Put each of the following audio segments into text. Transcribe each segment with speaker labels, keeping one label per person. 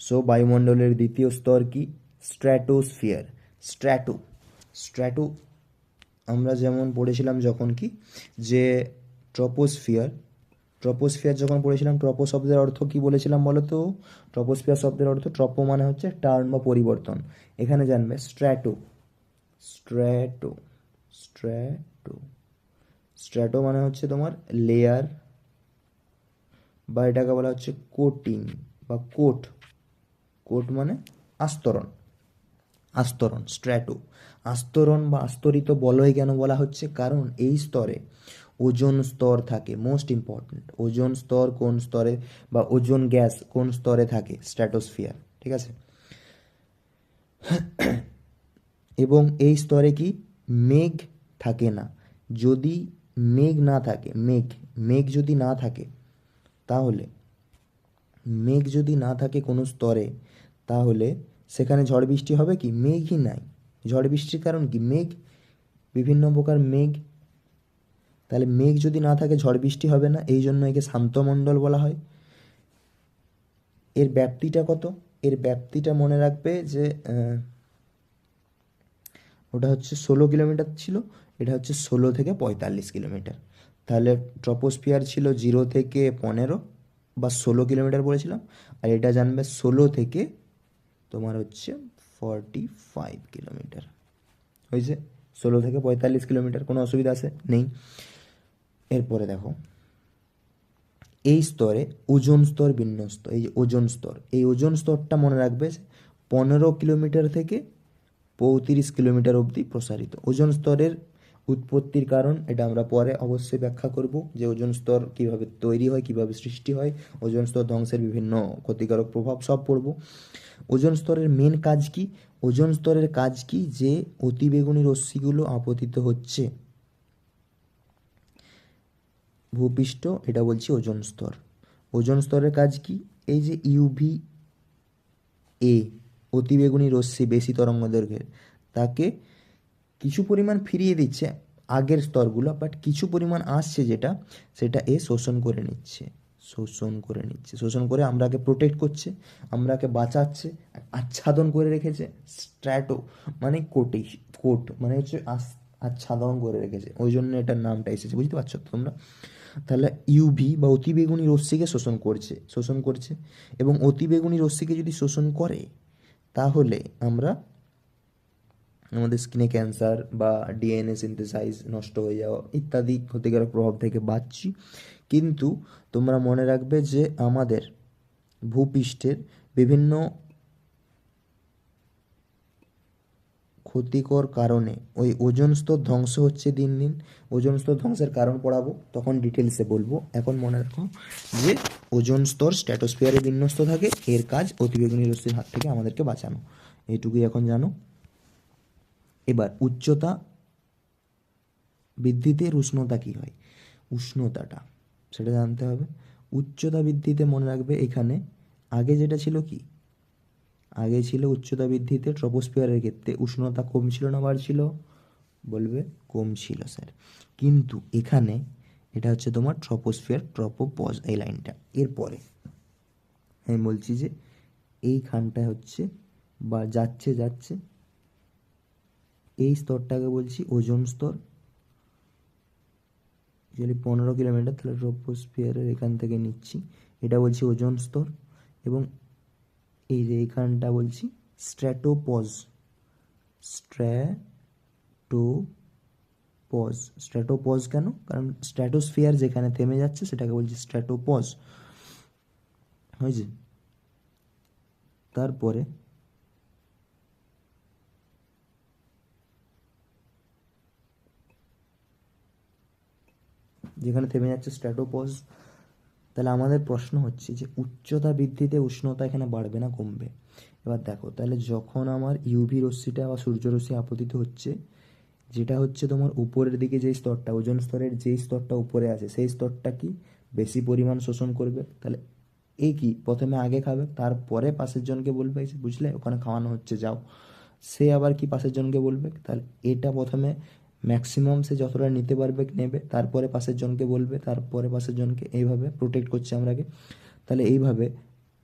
Speaker 1: So বায়ুমণ্ডলের দ্বিতীয় স্তর কি? স্ট্র্যাটোস্ফিয়ার স্ট্র্যাটো স্ট্র্যাটো আমরা যেমন পড়েছিলাম যখন কি? যে ট্রপোস্ফিয়ার ট্রপোস্ফিয়ার যখন পড়েছিলাম ট্রপো শব্দের অর্থ কি বলেছিলাম বলো তো? ট্রপোস্ফিয়ার শব্দের অর্থ ট্রপো মানে হচ্ছে টার্ন বা পরিবর্তন। এখানে জানবে স্ট্র্যাটো স্ট্র্যাটো স্ট্র্যাটো স্ট্র্যাটো মানে হচ্ছে তোমার লেয়ার বা এটাকে বলা হচ্ছে কোটিং বা কোট কোট মানে আস্তরণ। আস্তরণ, স্ট্র্যাটো। আস্তরণ বা আস্তরিত বলয় কেন বলা হচ্ছে? কারণ এই স্তরে ওজন স্তর থাকে মোস্ট ইম্পর্ট্যান্ট ওজন স্তর কোন স্তরে বা ওজন গ্যাস কোন স্তরে থাকে? স্ট্র্যাটোস্ফিয়ার ঠিক আছে? এবং এই স্তরে কি? মেঘ থাকে না। যদি মেঘ না থাকে, মেঘ মেঘ যদি না থাকে, তাহলে মেঘ যদি না থাকে কোনো স্তরে, তাহলে সেখানে ঝড় বৃষ্টি হবে কি? মেঘই নাই। ঝড় বৃষ্টির কারণ কি? মেঘ, বিভিন্ন প্রকার মেঘ। তাহলে মেঘ যদি না থাকে, ঝড় বৃষ্টি হবে না। এই জন্য একে শান্তমণ্ডল বলা হয়। এর ব্যাপ্তিটা কত? এর ব্যাপ্তিটা মনে রাখবে যে ওটা হচ্ছে ষোলো কিলোমিটার ছিল, এটা হচ্ছে ষোলো থেকে পঁয়তাল্লিশ কিলোমিটার। তাহলে ট্রপোস্ফিয়ার ছিল জিরো থেকে পনেরো বা ষোলো কিলোমিটার বলেছিলাম, আর এটা জানবে ষোলো থেকে তোমার হচ্ছে ফর্টি ফাইভ কিলোমিটার। হয়েছে? ষোলো থেকে পঁয়তাল্লিশ কিলোমিটার, কোনো অসুবিধা আছে? নেই। এরপরে দেখো, এই স্তরে ওজন স্তর বিন্যস্ত, এই যে ওজন স্তর, এই ওজন স্তরটা মনে রাখবে পনেরো কিলোমিটার থেকে পঁয়ত্রিশ কিলোমিটার অবধি প্রসারিত। ওজন স্তরের উৎপত্তির কারণ, এটা আমরা পরে অবশ্যই ব্যাখ্যা করব যে ওজন স্তর কীভাবে তৈরি হয়, কীভাবে সৃষ্টি হয়, ওজন স্তর ধ্বংসের বিভিন্ন ক্ষতিকারক প্রভাব সব পড়ব। ওজোন স্তরের মেন কাজ কি? ওজন স্তরের কাজ কি যে অতিবেগুনি রশ্মিগুলো আপতিত হচ্ছে? ভূপৃষ্ঠ, এটা বলছি ওজোন স্তর। ওজোন স্তরের কাজ কি? এই যে ইউভি এ অতিবেগুনি রশ্মি বেশি তরঙ্গ দৈর্ঘ্যের, তাকে কিছু পরিমাণ ফিরিয়ে দিচ্ছে। আগের স্তরগুলো বাট কিছু পরিমাণ আসছে যেটা, সেটা এ শোষণ করে নিচ্ছে, শোষণ করে নিচ্ছে। শোষণ করে আমরাকে প্রোটেক্ট করছে, আমরাকে বাঁচাচ্ছে, আচ্ছাদন করে রেখেছে স্ট্র্যাটো মানে কোটি, কোট মানে হচ্ছে আচ্ছাদন করে রেখেছে। ওই জন্য এটার নামটা এসেছে, বুঝতে পারছ তোমরা? তাহলে ইউভি বা অতিবেগুনি রশ্মিকে শোষণ করছে শোষণ করছে, এবং অতিবেগুনি রশ্মিকে যদি শোষণ করে, তাহলে আমরা আমাদের স্কিনে ক্যান্সার বা ডিএনএ সিনথেসাইজ নষ্ট হয়ে যাওয়া ইত্যাদি ক্ষতিকারক প্রভাব থেকে বাঁচছি। কিন্তু তোমরা মনে রাখবে যে আমাদের ভূপৃষ্ঠের বিভিন্ন ক্ষতিকর কারণে ওই ওজন স্তর ধ্বংস হচ্ছে দিন দিন। ওজন স্তর ধ্বংসের কারণ পড়াবো, তখন ডিটেলসে বলব। এখন মনে রাখো যে ওজন স্তর স্ট্র্যাটোস্ফিয়ারে বিন্যস্ত থাকে, এর কাজ অতিবেগুনি রশ্মির হাত থেকে আমাদেরকে বাঁচানো। এইটুকুই এখন জানো। এবার উচ্চতা বৃদ্ধিতে উষ্ণতা কী হয়? উষ্ণতাটা, সেটা জানতে হবে। উচ্চতা বৃদ্ধিতে মনে রাখবে এখানে, আগে যেটা ছিল কি? আগে ছিল উচ্চতা বৃদ্ধিতে ট্রপোস্ফিয়ারের ক্ষেত্রে উষ্ণতা কম ছিল না, বাড়ছিল? বলবে কম ছিল স্যার কিন্তু এখানে এটা হচ্ছে তোমার ট্রপোস্ফিয়ার ট্রপোপজ এই লাইনটা। এরপরে আমি বলছি যে এইখানটায় হচ্ছে বা যাচ্ছে যাচ্ছে এই স্তরটাকে বলছি ওজোন স্তর। যদি পনেরো কিলোমিটার, তাহলে ট্রপোস্ফিয়ারের এখান থেকে নিচ্ছি। এটা বলছি ওজোন স্তর এবং এই যে এইখানটা বলছি স্ট্র্যাটোপজ। স্ট্র্যাটোপজ। স্ট্র্যাটোপজ কেন? কারণ স্ট্র্যাটোস্ফিয়ার যেখানে থেমে যাচ্ছে, সেটাকে বলছি স্ট্র্যাটোপজ। হয়েছে? তারপরে যেখানে থেমে যাচ্ছে স্ট্র্যাটোপজ, তাহলে আমাদের প্রশ্ন হচ্ছে যে উচ্চতা বৃদ্ধিতে উষ্ণতা এখানে বাড়বে না কমবে? এবার দেখো, তাহলে যখন আমার ইউভি রশ্মিটা বা সূর্যরশ্মি আপতিত হচ্ছে, যেটা হচ্ছে তোমার উপরের দিকে যেই স্তরটা, ওজন স্তরের যেই স্তরটা উপরে আছে, সেই স্তরটা কি বেশি পরিমাণ শোষণ করবে? তাহলে এই কি? প্রথমে আগে খাবে, তারপরে পাশের জনকে বলবে বুঝলে, ওখানে খাওয়ানো হচ্ছে, যাও। সে আবার কি পাশের জনকে বলবে? তাহলে এটা প্রথমে ম্যাক্সিমাম সে যতটা নিতে পারবে, নেবে। তারপরে পাশের জনকে বলবে, তারপরে পাশের জনকে এইভাবে প্রোটেক্ট করছে আমরাকে। তাহলে এইভাবে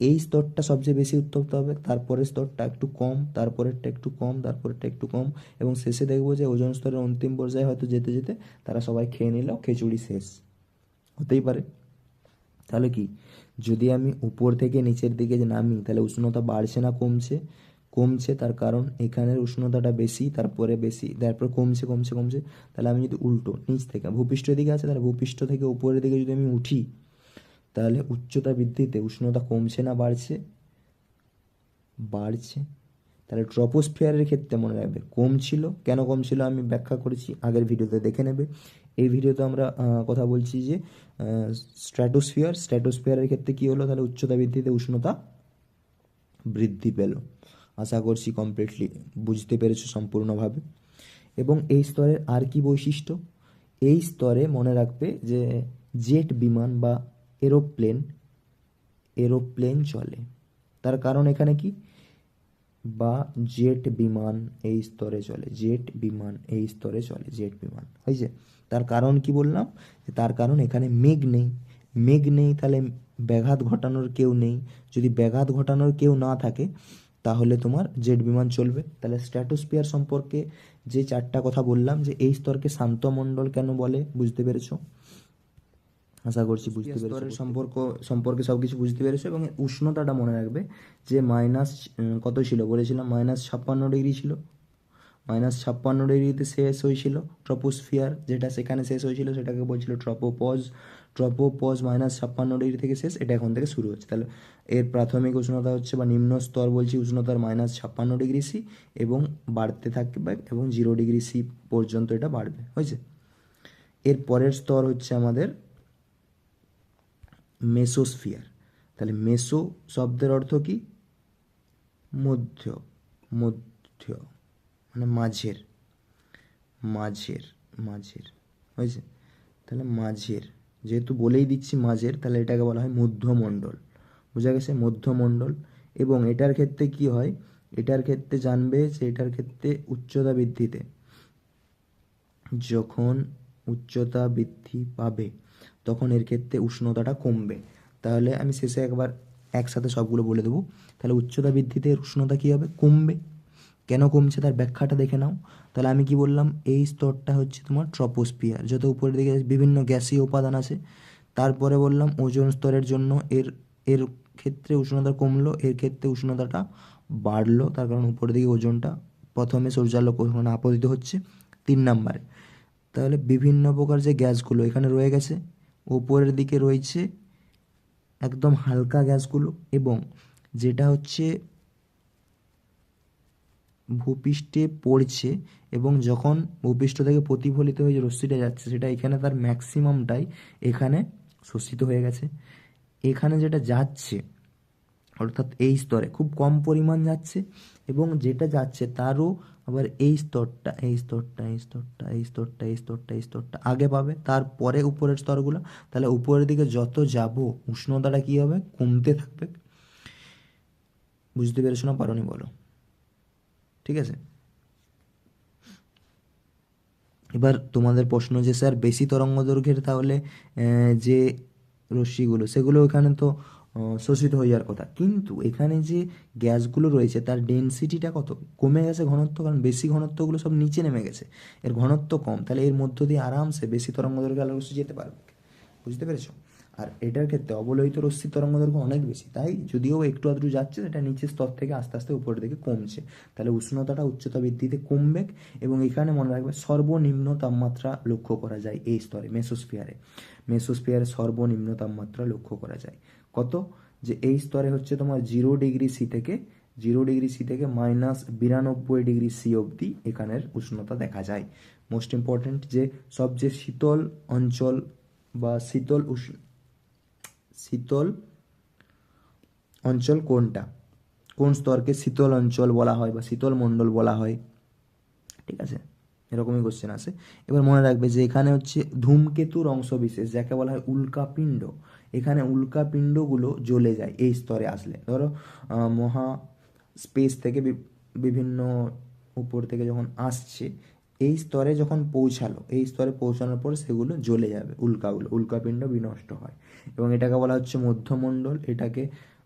Speaker 1: এই স্তরটা সবচেয়ে বেশি উত্তপ্ত হবে। তারপরের স্তরটা একটু কম, তারপরেরটা একটু কম, তারপরেরটা একটু কম এবং শেষে দেখব যে ওজন স্তরের অন্তিম পর্যায়ে হয়তো যেতে যেতে তারা সবাই খেয়ে নিল, খিচুড়ি শেষ। হতেই পারে। তাহলে কি? যদি আমি উপর থেকে নিচের দিকে নামি, তাহলে উষ্ণতা বাড়ছে না, কমছে? কমছে, তার কারণ এখানের উষ্ণতাটা বেশি, তারপরে বেশি, তারপর কমছে কমছে কমছে। তাহলে আমি যদি উল্টো, নিচ থেকে ভূপৃষ্ঠের দিকে আছে, তাহলে ভূপৃষ্ঠ থেকে উপরের দিকে যদি আমি উঠি, তাহলে উচ্চতা বৃদ্ধিতে উষ্ণতা কমছে না বাড়ছে? বাড়ছে। তাহলে ট্রপোস্ফিয়ারের ক্ষেত্রে মনে রাখবে, কম ছিল। কেন কম ছিল আমি ব্যাখ্যা করেছি, আগের ভিডিওতে দেখে নেবে। এই ভিডিওতে আমরা কথা বলছি যে স্ট্র্যাটোস্ফিয়ার, স্ট্র্যাটোস্ফিয়ারের ক্ষেত্রে কী হলো? তাহলে উচ্চতা বৃদ্ধিতে উষ্ণতা বৃদ্ধি পেল। আশা করছি কমপ্লিটলি বুঝতে পেরেছ সম্পূর্ণভাবে। এবং এই স্তরের আর কি বৈশিষ্ট্য? এই স্তরে মনে রাখবে যে জেট বিমান বা এরোপ্লেন এরোপ্লেন চলে। তার কারণ এখানে কি? বা জেট বিমান এই স্তরে চলে, জেট বিমান এই স্তরে চলে, জেট বিমান। হয়েছে তার কারণ কি বললাম? তার কারণ এখানে মেঘ নেই। মেঘ নেই তাহলে ব্যাঘাত ঘটানোর কেউ নেই। যদি ব্যাঘাত ঘটানোর কেউ না থাকে তাহলে তোমার জেট বিমান চলবে। তাহলে স্ট্র্যাটোস্ফিয়ার সম্পর্কে যে চারটা কথা বললাম যে এই স্তরকে শান্ত মণ্ডল কেন বলে বুঝতে পেরেছ? আশা করছি বুঝতে পেরেছ সম্পর্ক সম্পর্কে সব কিছু বুঝতে পেরেছ এবং উষ্ণতাটা মনে রাখবে যে মাইনাস কত ছিল? বলেছিলাম মাইনাস ছাপ্পান্ন ডিগ্রি ছিল। মাইনাস ছাপ্পান্ন ডিগ্রিতে শেষ হয়েছিল ট্রপোস্ফিয়ার যেটা সেখানে শেষ হয়েছিল সেটাকে বলছিল ট্রপোপজ ট্রপোপজ মাইনাস ছাপ্পান্ন ডিগ্রি থেকে শেষ, এটা এখন থেকে শুরু হচ্ছে। তাহলে এর প্রাথমিক উষ্ণতা হচ্ছে বা নিম্ন স্তর বলছি উষ্ণতার মাইনাস ছাপ্পান্ন ডিগ্রি সি এবং বাড়তে থাকবে এবং জিরো ডিগ্রি সি পর্যন্ত এটা বাড়বে, হয়েছে? এর পরের স্তর হচ্ছে আমাদের মেসোস্ফিয়ার তাহলে মেসো শব্দের অর্থ কি? মধ্য মধ্য মানে মাঝের মাঝের মাঝের, হয়েছে? তাহলে মাঝের যেহেতু বলেই দিচ্ছি মাঝের, তাহলে এটাকে বলা হয় মধ্যমণ্ডল। বোঝা গেছে? মধ্যমণ্ডল। এবং এটার ক্ষেত্রে কি হয়? এটার ক্ষেত্রে জানবে যে এটার ক্ষেত্রে উচ্চতা বৃদ্ধিতে। যখন উচ্চতা বৃদ্ধি পাবে, তখন এর ক্ষেত্রে উষ্ণতাটা কমবে। তাহলে আমি শেষে একবার একসাথে সবগুলো বলে দেবো। তাহলে উচ্চতা বৃদ্ধিতে উষ্ণতা কী হবে? কমবে। কেন কমছে তার ব্যাখ্যাটা দেখে নাও। তাহলে আমি কি বললাম? এই স্তরটা হচ্ছে তোমার ট্রপোস্পিয়ার যত উপরের দিকে বিভিন্ন গ্যাসীয় উপাদান আছে, তারপরে বললাম ওজন স্তরের জন্য এর এর ক্ষেত্রে উষ্ণতা কমলো, এর ক্ষেত্রে উষ্ণতাটা বাড়লো। তার কারণ উপরের দিকে ওজনটা প্রথমে সূর্যালোক ওখানে আপতিত হচ্ছে তিন নাম্বারে। তাহলে বিভিন্ন প্রকার যে গ্যাসগুলো এখানে রয়ে গেছে ওপরের দিকে রয়েছে একদম হালকা গ্যাসগুলো এবং যেটা হচ্ছে ভূপৃষ্ঠে পড়ছে এবং যখন ভূপৃষ্ঠ থেকে প্রতিফলিত হয়ে যে রশ্মিটা যাচ্ছে, সেটা এখানে তার ম্যাক্সিমামটাই এখানে শোষিত হয়ে গেছে। এখানে যেটা যাচ্ছে, অর্থাৎ এই স্তরে খুব কম পরিমাণ যাচ্ছে এবং যেটা যাচ্ছে তারও আবার এই স্তরটা এই স্তরটা এই স্তরটা এই স্তরটা এই স্তরটা এই স্তরটা আগে পাবে। তারপরে উপরের স্তরগুলো, তাহলে উপরের দিকে যত যাব, উষ্ণতাটা কী হবে? কমতে থাকবে। বুঝতে পেরেছ না? পারোনি, বলো। ঠিক আছে? এবার তোমাদের প্রশ্ন যে, স্যার, বেশি তরঙ্গ দৈর্ঘ্যের তাহলে যে রশ্মিগুলো, সেগুলো এখানে তো শোষিত হয়ে যাওয়ার কথা। কিন্তু এখানে যে গ্যাসগুলো রয়েছে, তার ডেনসিটিটা কত? কমে গেছে ঘনত্ব, কারণ বেশি ঘনত্বগুলো সব নিচে নেমে গেছে। এর ঘনত্ব কম, তাহলে এর মধ্য দিয়ে আরামসে বেশি তরঙ্গ দৈর্ঘ্যের আলোক রশ্মি যেতে পারবে। বুঝতে পেরেছ? আর এটার ক্ষেত্রে অবলোহিত রশ্মি তরঙ্গ দৈর্ঘ্য অনেক বেশি। তাই যদিও একটু আধটু যাচ্ছে, সেটা নিচের স্তর থেকে আস্তে আস্তে উপরের দিকে কমছে। তাহলে উষ্ণতাটা উচ্চতা বৃদ্ধিতে কমবে এবং এখানে মনে রাখবে সর্বনিম্ন তাপমাত্রা লক্ষ্য করা যায় এই স্তরে, মেসোস্ফিয়ারে। মেসোস্ফিয়ারে সর্বনিম্ন তাপমাত্রা লক্ষ্য করা যায়। কত? যে এই স্তরে হচ্ছে তোমার জিরো ডিগ্রি সি থেকে, জিরো ডিগ্রি সি থেকে মাইনাস বিরানব্বই ডিগ্রি সি অবধি এখানের উষ্ণতা দেখা যায়। মোস্ট ইম্পর্ট্যান্ট যে সবচেয়ে শীতল অঞ্চল বা শীতল উষ্ণ শীতল অঞ্চল কোনটা? কোন স্তরকে শীতল অঞ্চল বলা হয় বা শীতল মণ্ডল বলা হয়? ঠিক আছে? এরকমই কোশ্চেন আসে এবার মনে রাখবে যে এখানে হচ্ছে ধূমকেতুর অংশ বিশেষ, যাকে বলা হয় উল্কাপিণ্ড। এখানে উল্কাপিণ্ডগুলো জ্বলে যায় এই স্তরে আসলে। ধরো মহা স্পেস থেকে বিভিন্ন উপর থেকে যখন আসছে এই স্তরে যখন পৌঁছালো, এই স্তরে পৌঁছানোর পর সেগুলো জ্বলে যাবে, উল্কাগুলো, উল্কাপিণ্ড বিনষ্ট হয়। এবং এটাকে বলা হচ্ছে মধ্যমণ্ডল, এটাকে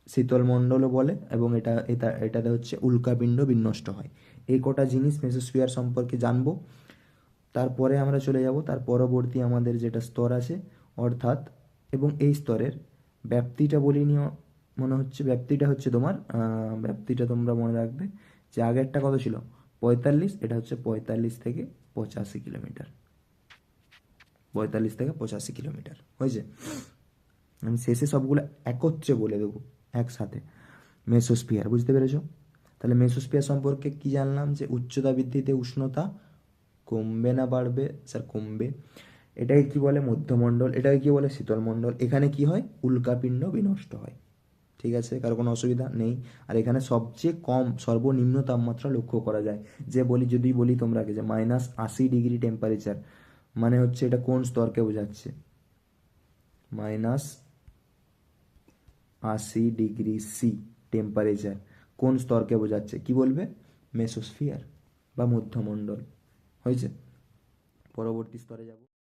Speaker 1: শীতলমণ্ডলও বলে এবং এটা এটা, এটাতে হচ্ছে উল্কাপিণ্ড বিনষ্ট হয়। এই কটা জিনিস মেসোস্ফিয়ার সম্পর্কে জানব। তারপরে আমরা চলে যাব, তার পরবর্তী আমাদের যেটা স্তর আছে, অর্থাৎ, এবং এই স্তরের ব্যাপ্তিটা বলিনি মনে হচ্ছে, ব্যাপ্তিটা হচ্ছে তোমার ব্যাপ্তিটা তোমরা মনে রাখবে যে আগেরটা কত ছিল? পঁয়তাল্লিশ, এটা হচ্ছে পঁয়তাল্লিশ থেকে পঁচাশি কিলোমিটার। পঁয়তাল্লিশ থেকে পঁচাশি কিলোমিটার, হয়েছে? আমি শেষে সবগুলো একত্রে বলে দেবো, একসাথে। মেসোস্ফিয়ার, বুঝতে পেরেছ? তাহলে মেসোস্ফিয়ার সম্পর্কে কি জানলাম? যে উচ্চতা বৃদ্ধিতে উষ্ণতা কমবে না বাড়বে? স্যার, কমবে। এটাকে কি বলে? মধ্যমণ্ডল। এটাকে কি বলে? শীতলমণ্ডল। এখানে কি হয়? উল্কাপিণ্ড বিনষ্ট হয়। ঠিক আছে, কারও কোনো অসুবিধা নেই। আর এখানে সবচেয়ে কম সর্বনিম্ন তাপমাত্রা লক্ষ্য করা যায়। যে বলি, যদি বলি তোমরা যে মাইনাস আশি ডিগ্রি টেম্পারেচার মানে হচ্ছে এটা কোন স্তরকে বোঝাচ্ছে? মাইনাস আশি ডিগ্রি সি টেম্পারেচার কোন স্তরকে বোঝাচ্ছে? কি বলবে? মেসোস্ফিয়ার বা মধ্যমণ্ডল। হয়েছে? পরবর্তী স্তরে যাব।